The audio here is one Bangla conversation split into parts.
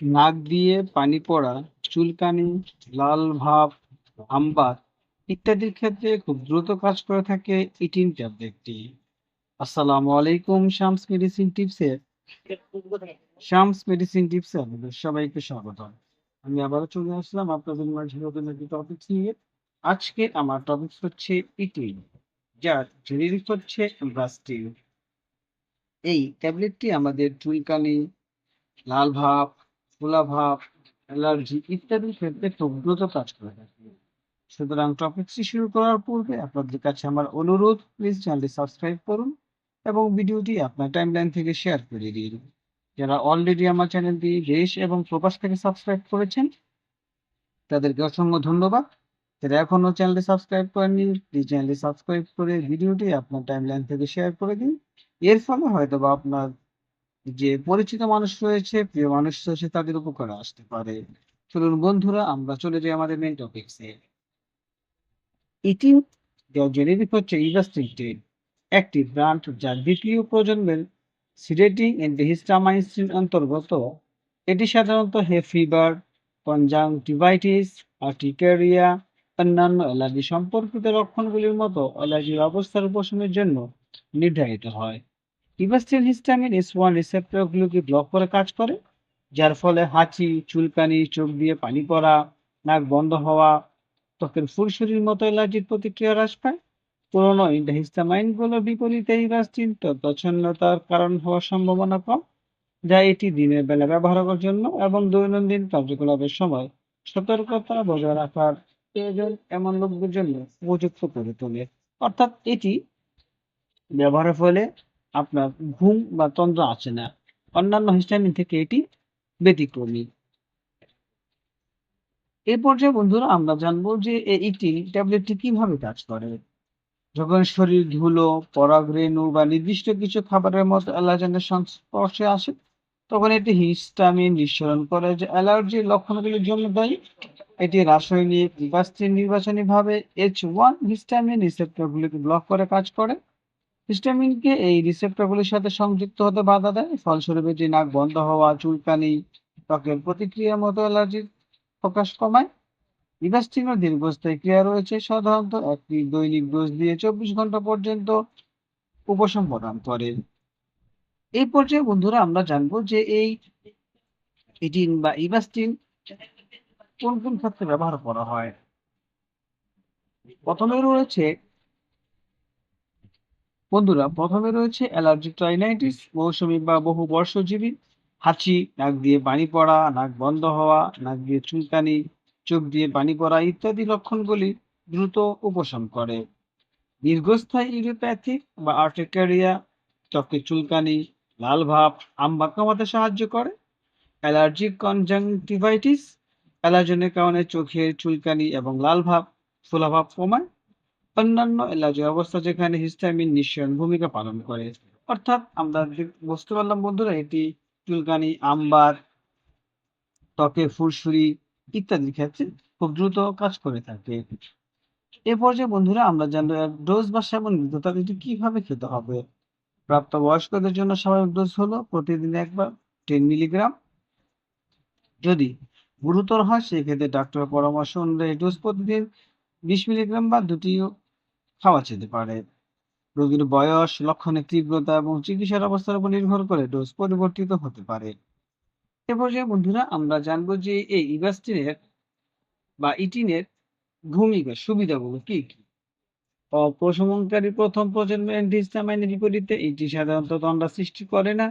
নাক দিয়ে পানি পড়া, চুলকানি, লাল ভাব, আমবার ইত্যাদির ক্ষেত্রে খুব দ্রুত কাজ করে থাকে ইটিন ট্যাবলেটটি। আসসালামু আলাইকুম শামস মেডিসিন টিপসের শামস মেডিসিন টিপসে আপনাদের সবাইকে স্বাগতম। আমি আবারও চলে আসলাম আপনাদের মাঝে নতুন একটি টপিকস নিয়ে। আজকে আমার টপিকস হচ্ছে ইটিন যার জেনেরিক হচ্ছে ব্রাস্টিল। এই ট্যাবলেটটি আমাদের চুলকানি, লাল ভাব, ফোলা ভাব, অ্যালার্জি ইত্যাদির ক্ষেত্রে খুব কাজ করে থাকে। সুতরাং টপিকসটি শুরু করার পূর্বে আপনাদের কাছে আমার অনুরোধ প্লিজ চ্যানেলটি সাবস্ক্রাইব করুন এবং ভিডিওটি আপনার টাইমলাইন থেকে শেয়ার করে দিন। যারা অলরেডি আমার চ্যানেলটি দেশ এবং প্রবাস থেকে সাবস্ক্রাইব করেছেন তাদেরকে অসংখ্য ধন্যবাদ। যারা এখনও চ্যানেলটি সাবস্ক্রাইব করেননি প্লিজ চ্যানেলটি সাবস্ক্রাইব করে ভিডিওটি আপনার টাইমলাইন থেকে শেয়ার করে দিন। এর ফলে হয়তোবা আপনার যে পরিচিত মানুষ রয়েছে, প্রিয় মানুষ রয়েছে তাদের উপকারে আসতে পারে। চলুন বন্ধুরা আমরা চলে যাই আমাদের মেইন টপিকসে। হচ্ছে একটি যা দ্বিতীয় প্রজন্মের সিডেটিং অ্যান্টিহিস্টামাইসিন অন্তর্গত। এটি সাধারণত হে ফিভার, কনজাংটিভাইটিস, আর্টিকেরিয়া, অন্যান্য অ্যালার্জি সম্পর্কিত লক্ষণগুলির মতো অ্যালার্জির অবস্থার উপশমের জন্য নির্ধারিত হয়। ইভাস্টিন হিস্টামিন এস ওয়ান রিসেপ্টরগুলোকে ব্লক করে কাজ করে, যার ফলে হাঁচি, চুলকানি, চোখ দিয়ে পানি পড়া, নাক বন্ধ হওয়া, ত্বকের ফুরসুরির মতো অ্যালার্জির প্রতিক্রিয়া হ্রাস পায়। পুরনো অ্যান্টিহিস্টামাইনগুলোর বিপরীতে ইভাস্টিন ত্বকচ্ছন্নতার কারণ হওয়ার সম্ভাবনা কম, যা এটি দিনের বেলা ব্যবহার করার জন্য এবং দৈনন্দিন কার্যকলাপের সময় সতর্কতা বজায় রাখার প্রয়োজন এমন লোকদের জন্য উপযুক্ত করে তোলে। অর্থাৎ এটি ব্যবহারের ফলে আপনার ঘুম বা তন্দ্রা আসে না। অন্যান্য হিস্টামিন থেকে এটি ব্যতিক্রমী। এই পর্যায়ে বন্ধুরা আমরা জানব যে এ ইটি ট্যাবলেটটি কীভাবে কাজ করে। যখন শরীর ধুলো, পরাগরেণু বা নির্দিষ্ট কিছু খাবারের মতো অ্যালার্জেনের সংস্পর্শে আসে, তখন এটি হিস্টামিন নিঃসরণ করে যে অ্যালার্জির লক্ষণগুলির জন্য দায়ী। এটি রাসায়নিক ইভাস্টিন নির্বাচনীভাবে এইচ ওয়ান হিস্টামিন রিসেপ্টরগুলিকে ব্লক করে কাজ করে। হিস্টামিনকে এই রিসেপ্টরগুলির সাথে সংযুক্ত হতে বাধা দেয়। ফলস্বরূপ এটি নাক বন্ধ হওয়া, চুলকানি, ত্বকের প্রতিক্রিয়ার মতো অ্যালার্জির প্রকাশ কমায়। ইভাস্টিনের দীর্ঘস্থায়ী ক্রিয়া রয়েছে সাধারণত একটি দৈনিক ডোজ দিয়ে চব্বিশ ঘণ্টা পর্যন্ত উপশম প্রদান করে। এই পর্যায়ে বন্ধুরা আমরা জানব যে এই ইটিন বা ইভাস্টিন কোন কোন ক্ষেত্রে ব্যবহার করা হয়। প্রথমে রয়েছে বন্ধুরা প্রথমে রয়েছে অ্যালার্জিক রাইনাইটিস মৌসুমী বা বহু বর্ষজীবী হাঁচি, নাক দিয়ে পানি পড়া, নাক বন্ধ হওয়া, নাক দিয়ে চুলকানি, চোখ দিয়ে পানি পড়া ইত্যাদি লক্ষণগুলি দ্রুত উপশম করে। দীর্ঘস্থায়ী ইউরোপ্যাথিক বা আর্টিকেরিয়া ত্বকে চুলকানি, লাল ভাব, আমবা কমাতে সাহায্য করে। অ্যালার্জিক কনজাংটিভাইটিস অ্যালার্জেনের কারণে চোখের চুলকানি এবং লাল ভাব, ফোলাভাব কমায়। অন্যান্য অ্যালার্জি অবস্থা যেখানে হিস্টামিন নিঃসরণ ভূমিকা পালন করে। অর্থাৎ আমরা বুঝতে পারলাম বন্ধুরা এটি চুলকানি, আমবার, ত্বকে ফুরসুরি ইত্যাদির ক্ষেত্রে খুব দ্রুত কাজ করে থাকে। এ পর্যায়ে বন্ধুরা আমরা জানব ডোজ বা সেবন বিধতা এটি কীভাবে খেতে হবে। প্রাপ্তবয়স্কদের জন্য স্বাভাবিক ডোজ হলো প্রতিদিন একবার টেন মিলিগ্রাম। যদি গুরুতর হয় সেক্ষেত্রে ডাক্তারের পরামর্শ অনুযায়ী ডোজ প্রতিদিন বিশ মিলিগ্রাম বা দুটিও খাওয়া যেতে পারে। রোগীর বয়স, লক্ষণের তীব্রতা এবং চিকিৎসার অবস্থার উপর নির্ভর করে ডোজ পরিবর্তিত হতে পারে। এ পর্যায়ে বন্ধুরা আমরা জানব যে এই ইভাস্টিনের বা ইটিনের ভূমিকা সুবিধাগুলো কি কি? অপ্রশমনকারী প্রথম প্রজন্মের অ্যান্টিহিস্টামাইনের বিপরীতে এটি সাধারণত তন্দ্রা সৃষ্টি করে না।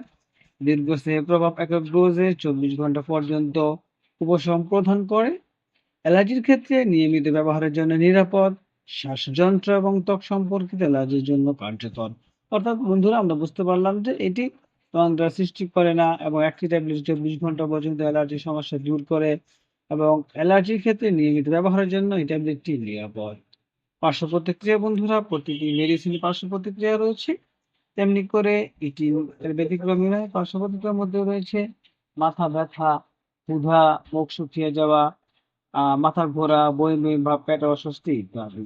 দীর্ঘস্থায়ী প্রভাব একক ডোজে চব্বিশ ঘণ্টা পর্যন্ত উপশম প্রদান করে। অ্যালার্জির ক্ষেত্রে নিয়মিত ব্যবহারের জন্য নিরাপদ, শ্বাসযন্ত্র এবং ত্বক সম্পর্কিত অ্যালার্জির জন্য কার্যকর। অর্থাৎ বন্ধুরা আমরা বুঝতে পারলাম যে এটি তন্দ্রা সৃষ্টি করে না এবং একটি ট্যাবলেট চব্বিশ ঘণ্টা পর্যন্ত অ্যালার্জির সমস্যা দূর করে এবং অ্যালার্জির ক্ষেত্রে নিয়মিত ব্যবহারের জন্য এই ট্যাবলেটটি নিরাপদ। পার্শ্ব প্রতিক্রিয়া বন্ধুরা প্রতিটি মেডিসিন পার্শ্ব প্রতিক্রিয়া রয়েছে। তেমনি করে এটি ব্যতিক্রমী নয়। পার্শ্ব প্রতিক্রিয়ার মধ্যে রয়েছে মাথা ব্যথা, ক্ষুধা, মুখ শুকিয়ে যাওয়া, মাথা ঘোরা, বমি ভাব, পেটে অস্বস্তি ইত্যাদি।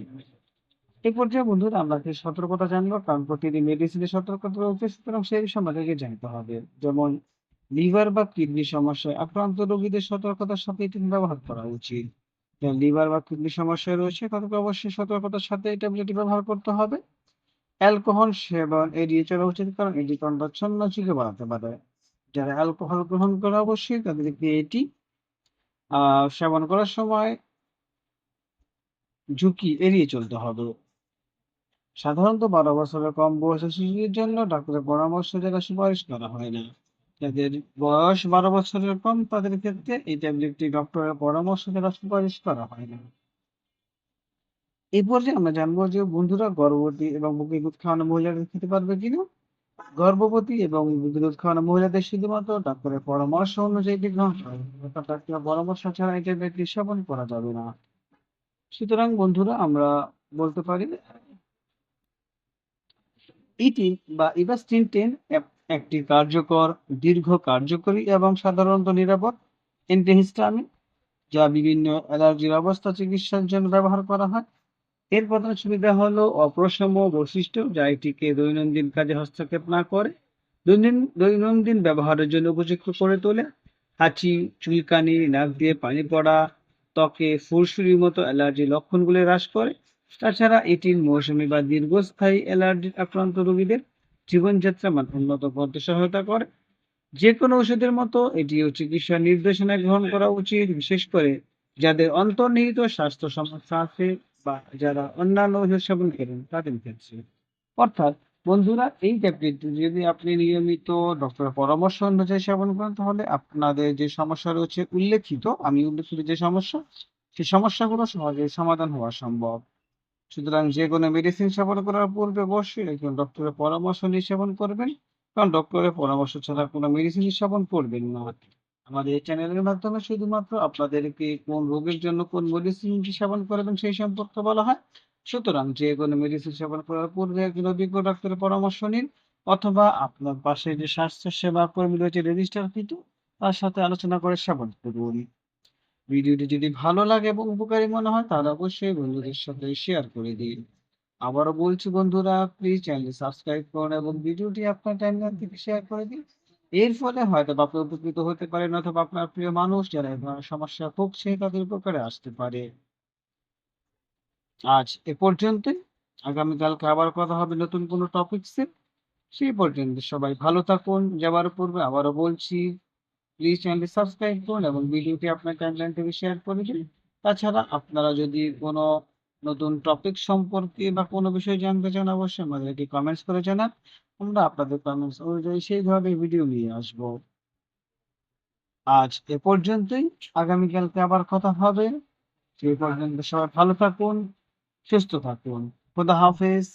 এ পর্যায়ে বন্ধুরা আমরা কিছু সতর্কতা জানব কারণ প্রতিটি মেডিসিনের সতর্কতা রয়েছে সুতরাং সেই আমাদেরকে জানতে হবে। যেমন লিভার বা কিডনি সমস্যায় আক্রান্ত রোগীদের সতর্কতার সাথে এটি ব্যবহার করা উচিত। লিভার বা কিডনি সমস্যা রয়েছে তাদেরকে অবশ্যই সতর্কতার সাথে এই ট্যাবলেটটি ব্যবহার করতে হবে। অ্যালকোহল সেবন এড়িয়ে চলা উচিত কারণ এটি কণ্ঠচ্ছন্ন ঝুঁকি বাড়াতে পারে। যারা অ্যালকোহল গ্রহণ করে অবশ্যই তাদেরকে এটি সেবন করার সময় ঝুঁকি এড়িয়ে চলতে হবে। সাধারণত ১২ বছরের কম বয়সী শিশুদের জন্য ডাক্তারের পরামর্শ দ্বারা সুপারিশ করা হয় না। যাদের বয়স ১২ বছরের কম, তাদের ক্ষেত্রে এই ট্যাবলেটটি ডক্টরের পরামর্শ দ্বারা সুপারিশ করা হয় না। এই পর্যায়ে আমরা জানব যে বন্ধুরা গর্ভবতী এবং বুকে দুধ খাওয়ানো মহিলাদের খেতে পারবে কিনা? গর্ভবতী এবং দুধ খাওয়ানো মহিলাদের শুধুমাত্র ডাক্তারের পরামর্শ অনুযায়ী এটি গ্রহণ করা পরামর্শ ছাড়া এই ট্যাবলেটটি সেবন করা যাবে না। সুতরাং বন্ধুরা আমরা বলতে পারি ইটিন বা ইভাস্টিন 10 একটি কার্যকর, দীর্ঘ কার্যকরী এবং সাধারণত নিরাপদ অ্যান্টিহিস্টামিন যা বিভিন্ন অ্যালার্জির অবস্থা চিকিৎসার জন্য ব্যবহার করা হয়। এর প্রধান সুবিধা হলো অপ্রশম বৈশিষ্ট্য যা এটিকে দৈনন্দিন কাজে হস্তক্ষেপ না করে দৈনিন দৈনন্দিন ব্যবহারের জন্য উপযুক্ত করে তোলে। হাঁচি, চুলকানি, নাক দিয়ে পানি পড়া, ত্বকে ফুরসুরির মতো অ্যালার্জির লক্ষণগুলি হ্রাস করে। তাছাড়া এটির মৌসুমী বা দীর্ঘস্থায়ী অ্যালার্জির আক্রান্ত রোগীদের জীবনযাত্রা মান উন্নত করতে সহায়তা করে। যেকোনো ওষুধের মতো এটিও চিকিৎসার নির্দেশনা গ্রহণ করা উচিত, বিশেষ করে যাদের অন্তর্নিহিত স্বাস্থ্য সমস্যা আছে বা যারা অন্যান্য সেবন করেন তাদের ক্ষেত্রে। অর্থাৎ বন্ধুরা এই ট্যাবলেটটি যদি আপনি নিয়মিত ডক্টরের পরামর্শ অনুযায়ী সেবন করেন তাহলে আপনাদের যে সমস্যা রয়েছে উল্লেখিত আমি উল্লেখিত যে সমস্যা, সেই সমস্যাগুলো সহজে সমাধান হওয়া সম্ভব। সুতরাং যেকোনো মেডিসিন সেবন করার পূর্বে অবশ্যই একজন ডক্টরের পরামর্শ নিয়ে সেবন করবেন। কারণ ডক্টরের পরামর্শ ছাড়া কোনো মেডিসিন সেবন করবেন না। আমাদের চ্যানেলের মাধ্যমে শুধুমাত্র আপনাদেরকে কোন রোগের জন্য কোন মেডিসিনটি সেবন করবেন সেই সম্পর্কে বলা হয়। সুতরাং যেকোনো মেডিসিন সেবন করার পূর্বে একজন অভিজ্ঞ ডাক্তারের পরামর্শ নিন, অথবা আপনার পাশে যে স্বাস্থ্য সেবা কর্মী রয়েছে রেজিস্ট্রারকৃত তার সাথে আলোচনা করে সেবন করুন। ভিডিওটি যদি ভালো লাগে এবং উপকারী মনে হয় তাহলে অবশ্যই বন্ধুদের সাথে শেয়ার করে দিন। আবারও বলছি বন্ধুরা প্লিজ চ্যানেলটি সাবস্ক্রাইব করুন এবং ভিডিওটি আপনার টাইমলাইন থেকে শেয়ার করে দিন। এর ফলে হয়তোবা আপনি উপকৃত হতে পারেন অথবা আপনার প্রিয় মানুষ যারা এ ধরনের সমস্যায় ভুগছে তাদের উপকারে আসতে পারে। আজ এ পর্যন্তই। আগামীকালকে আবার কথা হবে নতুন কোনো টপিকসে। সেই পর্যন্ত সবাই ভালো থাকুন। যাওয়ার পূর্বে আবারও বলছি প্লিজ চ্যানেলটি সাবস্ক্রাইব করুন এবং ভিডিওটি আপনার টাইমলাইন থেকে শেয়ার করে দিন। তাছাড়া আপনারা যদি কোনো নতুন টপিক সম্পর্কে বা কোনো বিষয়ে জানতে চান অবশ্যই আমাদেরকে কমেন্টস করে জানান। আমরা আপনাদের কমেন্টস অনুযায়ী সেইভাবে ভিডিও নিয়ে আসব। আজ এ পর্যন্তই। আগামীকালকে আবার কথা হবে। সেই পর্যন্ত সবাই ভালো থাকুন, সুস্থ থাকুন। খোদা হাফেজ।